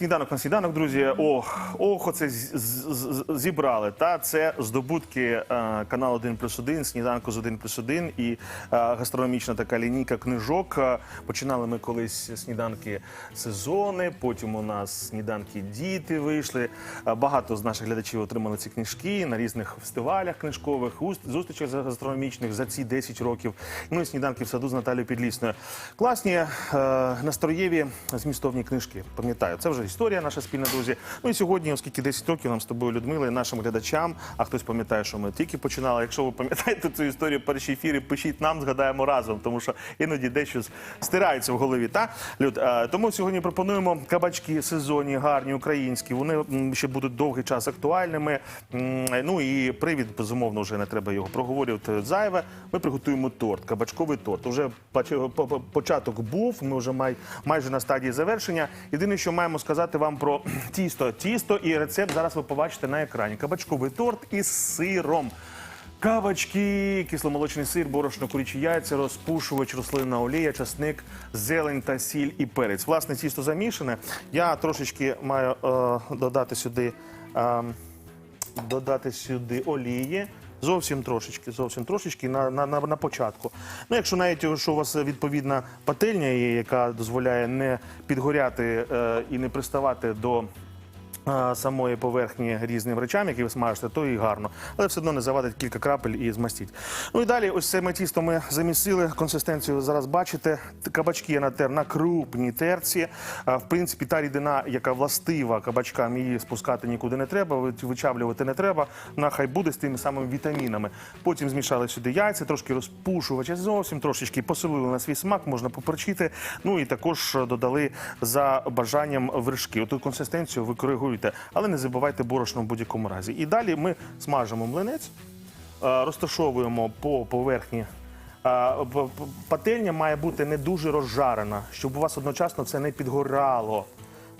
Сніданок на сніданок, друзі. Ох, ох, оце зібрали. Та це здобутки е, каналу 1 плюс 1, сніданку з 1 плюс 1 і е, гастрономічна така лінійка книжок. Е, Починали ми колись сніданки сезони. Потім у нас сніданки діти вийшли. Багато з наших глядачів отримали ці книжки на різних фестивалях книжкових, уст- зустрічах гастрономічних за ці 10 років. Ну і сніданки в саду з Наталією Підлісною. Класні настроєві змістовні книжки. Пам'ятаю, це вже історія наша спільна, друзі. Ну і сьогодні, оскільки 10 років нам з тобою Людмила і нашим глядачам, а хтось пам'ятає, що ми тільки починали. Якщо ви пам'ятаєте цю історію перші ефіри, пишіть нам, згадаємо разом, тому що іноді дещо стирається в голові. Та Люд, е, тому сьогодні пропонуємо кабачки сезонні, гарні, українські. Вони ще будуть довгий час актуальними. Ну і привід, безумовно, вже не треба його проговорювати. Зайве. Ми приготуємо торт, кабачковий торт. Уже по- по- початок був. Ми вже май, майже на стадії завершення. Єдине, що маємо сказати вам про тісто. Тісто і рецепт зараз ви побачите на екрані. Кабачковий торт із сиром. Кабачки, кисломолочний сир, борошно, курячі яйця, розпушувач, рослинна олія, часник, зелень та сіль і перець. Власне, тісто замішане. Я трошечки маю е, додати сюди. е, додати сюди олії. Зовсім трошечки, зовсім трошечки на, на, на, на початку. Ну, якщо навіть що у вас відповідна пательня є, яка дозволяє не підгоряти е, і не приставати до е, самої поверхні різним речам, які ви смажите, то і гарно. Але все одно не завадить кілька крапель і змастіть. Ну і далі, ось це тісто ми замісили. Консистенцію зараз бачите. Кабачки я натер на крупній терці. В принципі, та рідина, яка властива кабачкам, її спускати нікуди не треба, вичавлювати не треба. Вона хай буде з тими самими вітамінами. Потім змішали сюди яйця, трошки розпушувача, зовсім трошечки посолили на свій смак, можна поперчити. Ну і також додали за бажанням вершки. Оту консистенцію ви коригуєте, але не забувайте борошно в будь-якому разі. І далі ми смажимо млинець, е, розташовуємо по поверхні. Е, Пательня має бути не дуже розжарена, щоб у вас одночасно це не підгорало.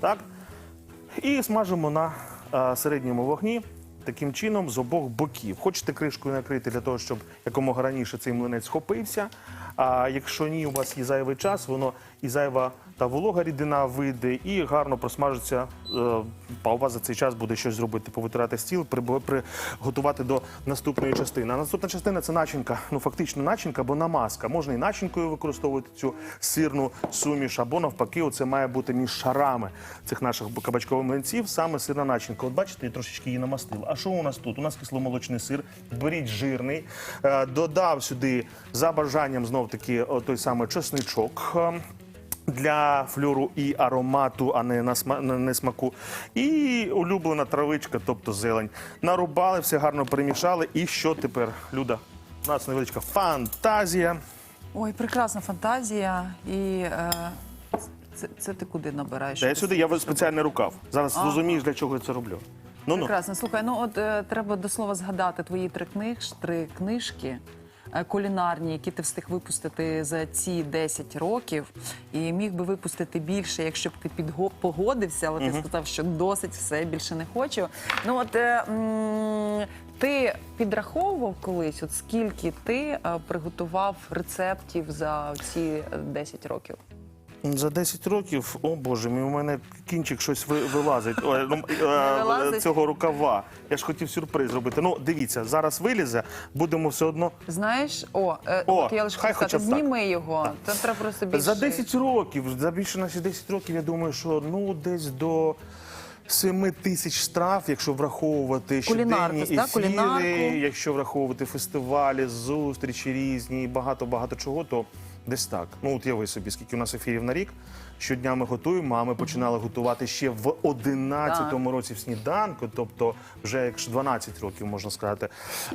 Так? І смажимо на е, середньому вогні. Таким чином, з обох боків. Хочете кришкою накрити для того, щоб якомога раніше цей млинець схопився. А якщо ні, у вас є зайвий час, воно і зайва та волога рідина вийде, і гарно просмажиться. е, А у вас за цей час буде щось зробити, повитирати стіл, приготувати до наступної частини. А наступна частина це начинка. Ну фактично начинка або намазка. Можна і начинкою використовувати цю сирну суміш, або навпаки, оце має бути між шарами цих наших кабачкових млинців, саме сирна начинка. От бачите, я трошечки її намастив. А що у нас тут? У нас кисломолочний сир, беріть жирний, Е, додав сюди за бажанням знов таки той самий чесничок. Для флюру і аромату, а не на сма- не смаку. І улюблена травичка, тобто зелень. Нарубали, все гарно перемішали. І що тепер, Люда? У нас невеличка фантазія. Ой, прекрасна фантазія. І е, це, це ти куди набираєш? Та я сюди, я спеціальний рукав. Зараз Ага. зрозумієш, для чого я це роблю. Ну ну. Прекрасно. Слухай, ну от е, треба до слова згадати твої три книж, три книжки. Е, Кулінарні, які ти встиг випустити за ці 10 років, і міг би випустити більше, якщо б ти підго- погодився, але ти сказав, що досить все більше не хочу. Ну от е, ти підраховував колись, от скільки ти е, приготував рецептів за ці е, 10 років? За 10 років, о боже мій, у мене кінчик щось ви- вилазить Ой, ну, е, вилазить? цього рукава. Я ж хотів сюрприз зробити. Ну, дивіться, зараз вилізе, будемо все одно. Знаєш, о, е, О, от я лише хай хотіла сказати, хоча б так. зніми його. Це треба просто більше. За 10 років, за більше наші 10 років, я думаю, що ну десь до 7 тисяч страв, якщо враховувати Кулінарку, щоденні так? ефіри, Кулінарку. якщо враховувати фестивалі, зустрічі різні, і багато-багато чого, то десь так. Ну, от я собі, скільки у нас ефірів на рік. Щодня ми готуємо, а ми починали готувати ще в 11-му році в сніданку, тобто вже якщо 12 років, можна сказати,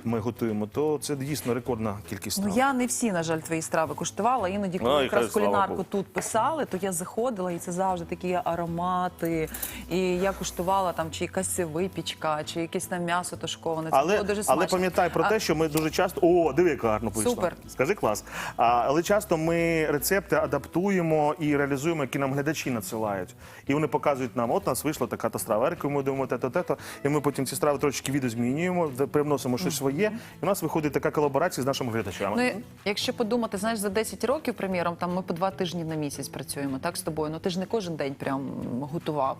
ми готуємо, то це дійсно рекордна кількість Ну я не всі, на жаль, твої страви куштувала. Іноді, коли Ой, якраз кулінарку Богу. тут писали, то я заходила, і це завжди такі аромати. І я куштувала там чи якась випічка, чи якесь там м'ясо тушковане. Це Але, було дуже смачно. але пам'ятай про А- те, що ми дуже часто. О, диви, яка гарно вийшло. Супер. Скажи клас. А, але часто ми рецепти адаптуємо і реалізуємо, які нам глядачі надсилають. І вони показують нам, от у нас вийшла така та страва. Рекомендуємо те-то, те-то. І ми потім ці страви трошки відозмінюємо, привносимо щось своє. І у нас виходить така колаборація з нашими глядачами. Ну, і якщо подумати, знаєш, за 10 років, приміром, там ми по два тижні на місяць працюємо, так з тобою. Ну ти ж не кожен день прям готував.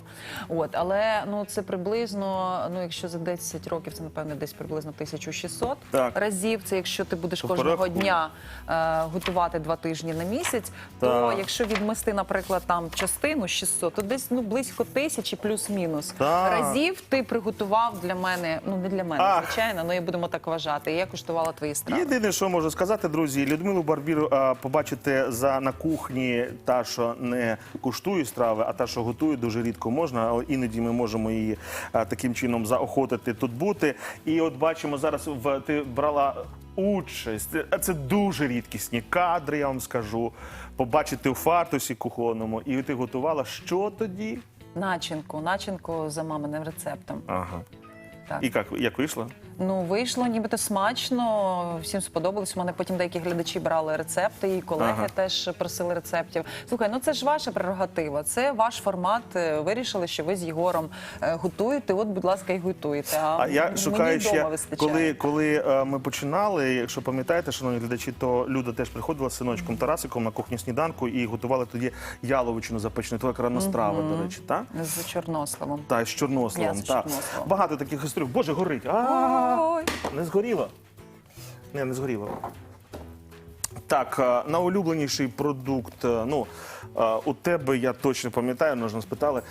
От, але ну це приблизно, ну якщо за 10 років, це напевно десь приблизно 1600 Так. разів. Це якщо ти будеш кожного дня е, готувати два тижні на місяць, то Так. якщо відмести, наприклад, там частину 600, то десь ну близько тисячі плюс-мінус Так. разів ти приготував для мене. Ну не для мене, Ах. звичайно, ну і будемо так вважати. Я куштувала твої страви. Єдине, що можу сказати, друзі, Людмилу Барбіру а, побачите за на кухні, та, що не куштує страви, а та, що готує, дуже рідко можна, але іноді ми можемо її а, таким чином заохотити тут бути. І от бачимо зараз, в ти брала участь. Це- Це дуже рідкісні кадри, я вам скажу. Побачити у фартусі кухонному, і ти готувала що тоді? Начинку, начинку за маминим рецептом. Ага. Так. І як, як вийшло? Ну, вийшло нібито смачно, всім сподобалось. У мене потім деякі глядачі брали рецепти, і колеги Ага. теж просили рецептів. Слухай, ну це ж ваша прерогатива, це ваш формат. Е, Вирішили, що ви з Єгором е, готуєте. От, будь ласка, і готуєте. А, А я шукаю ще, коли, коли е, ми починали, якщо пам'ятаєте, шановні глядачі, то Люда теж приходила з синочком Тарасиком на кухню сніданку і готували тоді яловичину запечену. Це якраз страва, до речі, так? з Чорнославом. Та з з та. Багато таких історій. Боже, горить. А, Не згоріло. Не, не згоріло. Так, е, найулюбленіший продукт. е, Ну, е, у тебе я точно пам'ятаю, можна спитали.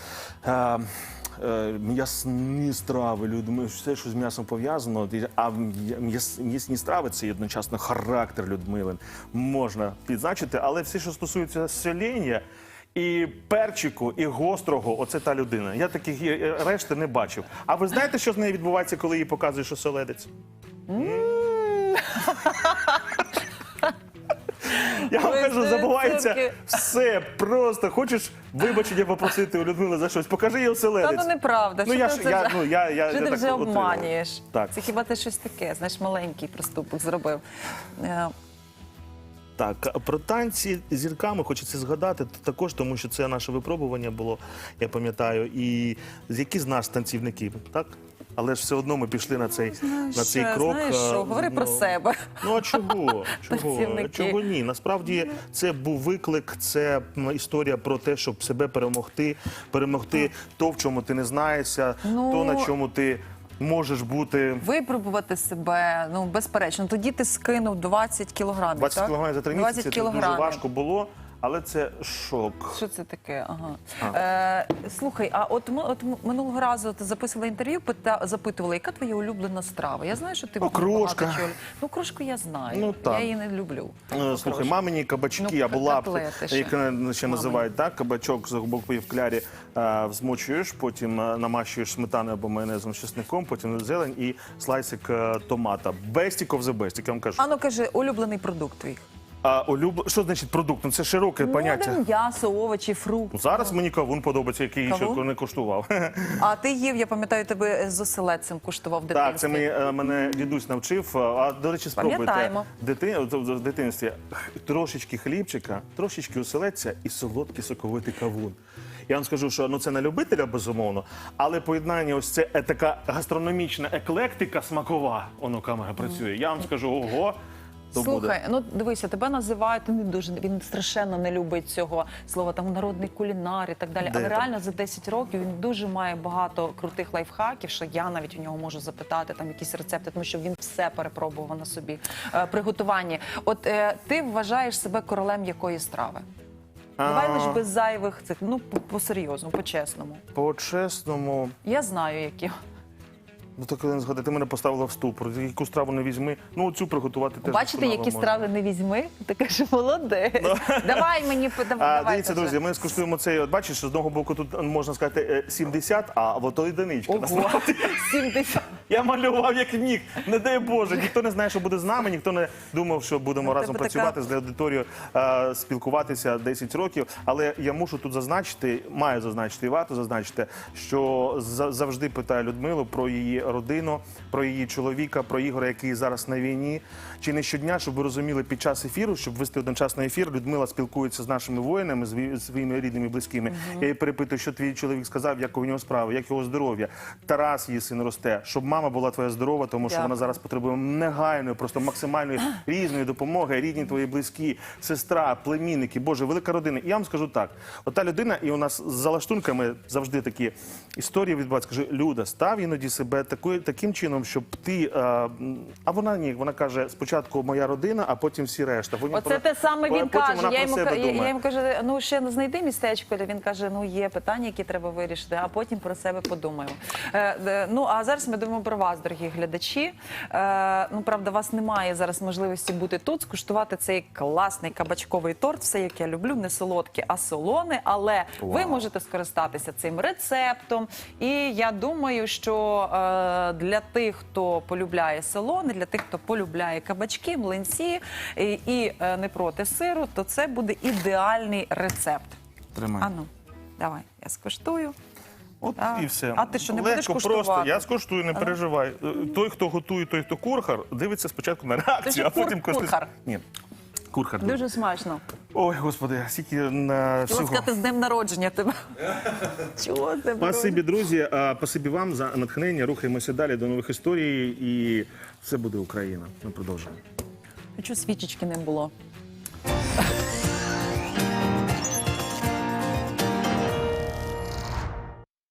М'ясні страви, люди, все, що з м'ясом пов'язано, а м'я- м'яс- м'ясні страви це одночасно характер Людмилин. Можна підзначити, але все, що стосується соління і перчику, і гострого, оце та людина. Я таких е, е, решти не бачив. А ви знаєте, що з нею відбувається, коли їй показуєш оселедець? Я вам кажу, забувається все. Просто хочеш вибачення попросити у Людмили за щось. Покажи їй Та оселедець. ну неправда. Ну, що я ти ж- я- вже- ну, я- я- ти вже е, обманюєш? так. Це хіба ти щось таке, знаєш, маленький проступок зробив. Так, про танці зірками хочеться згадати також, тому що це наше випробування було, я пам'ятаю. І які з нас танцівники, так? Але ж все одно ми пішли на цей, на цей крок. Знаєш е, що, говори про ну, себе. Ну а чого? Чого? Чого ні? Насправді це був виклик, це історія про те, щоб себе перемогти, перемогти то, в чому ти не знаєшся, Ну, то на чому ти можеш бути. Випробувати себе, ну безперечно. Тоді ти скинув 20 кілограмів. 20 так? кілограмів за три 20 місяці це дуже важко було, але це шок. Що це таке? Ага. Е, слухай, а от ми от минулого разу ти записувала інтерв'ю, пита, запитувала, яка твоя улюблена страва? Я знаю, що ти Ну, багато чого- Ну, крошку я знаю. Ну, так. Я її не люблю. Е, Слухай, Крошку. мамині кабачки Ну, або лапки, котлети ще. як е, ще називають, так? Кабачок з глибокої в клярі е, взмочуєш, потім е, намащуєш сметаною або майонезом з чесником, потім зелень і слайсик е, томата. Best of the best, як я вам кажу. А ну кажи, улюблений продукт твій. А улюб... Що значить продукт? Ну це широке поняття. Ну, м'ясо, овочі, фрукти. Зараз мені кавун подобається, який ще Кавун? не коштував. А ти їв, я пам'ятаю, тебе з оселедцем куштував в дитинстві. Так, це мені, е, мене дідусь навчив. А до речі, спробуйте Пам'ятаємо. Дити... от В дитинстві трошечки хлібчика, трошечки оселедця і солодкий соковитий кавун. Я вам скажу, що ну це не любителя, безумовно, але поєднання, ось це е, така гастрономічна еклектика смакова. Воно камера працює. Я вам скажу, ого, то Слухай, буде. ну дивися, тебе називають не дуже. Він страшенно не любить цього слова там народний кулінар і так далі. Де Але там? реально за 10 років він дуже має багато крутих лайфхаків, що я навіть у нього можу запитати там якісь рецепти, тому що він все перепробував на собі е, приготуванні. От е, ти вважаєш себе королем якої страви? Давай А. лише без зайвих цих, ну по- по-серйозному, по-чесному. По-чесному, Я знаю, які. Ну так не згадати, ти мене поставила в ступор. Яку страву не візьми. Ну цю приготувати теж. Бачите, які страви не візьми? Ти кажеш, молодець. Давай мені А, дивіться, друзі, ми скуштуємо цей. От бачиш, з одного боку тут можна сказати е, 70, а от одиничка. Ого, 70. Я малював як міг. Не дай Боже. Ніхто не знає, що буде з нами, ніхто не думав, що будемо Ну, разом тебе працювати з аудиторією, е, спілкуватися 10 років. Але я мушу тут зазначити, маю зазначити і варто зазначити, що за- завжди питаю Людмилу про її родину, про її чоловіка, про Ігоря, який зараз на війні. Чи не щодня, щоб ви розуміли під час ефіру, щоб вести одночасно ефір, Людмила спілкується з нашими воїнами, з ві- своїми рідними близькими. Я її перепитую, що твій чоловік сказав, як у нього справи, як його здоров'я. Тарас, її син росте, щоб мама була твоя здорова, тому що Дякую. вона зараз потребує негайної, просто максимальної різної допомоги. Рідні твої близькі, сестра, племінники, Боже, велика родина. І я вам скажу так: ота людина, і у нас за лаштунками завжди такі історії відбуваються. Каже, Люда, став іноді себе такою таким чином, щоб ти. е, м, а вона ні, вона каже: спочатку моя родина, а потім всі решта. Потім Оце про- те саме він каже. Я йому, я, я йому кажу, ну ще не знайди містечко. Він каже, ну є питання, які треба вирішити, а потім про себе подумаю. Е, е, ну а зараз ми думаємо про вас, дорогі глядачі. Е, ну правда, у вас немає зараз можливості бути тут, скуштувати цей класний кабачковий торт. Все як я люблю, не солодке, а солоне. Але ви можете скористатися цим рецептом. І я думаю, що е, для тих, хто полюбляє солоне, для тих, хто полюбляє кабачки, млинці і, і е, не проти сиру, то це буде ідеальний рецепт. Тримай. Ану, давай, я скуштую. От Так. і все. А ти що, не Легко, будеш просто. Я скуштую, не переживай. Е, Той, хто готує, той, хто курхар, дивиться спочатку на реакцію, а потім кур- коштує. курхар. Ні. Курхар. Дуже смачно. Ой, господи, скільки на всього. сказати з днем народження тебе. Чого це? Спасибі, друзі. А, Спасибі вам за натхнення. Рухаємося далі до нових історій, і все буде Україна. Ми продовжуємо. Чого свічечки не було?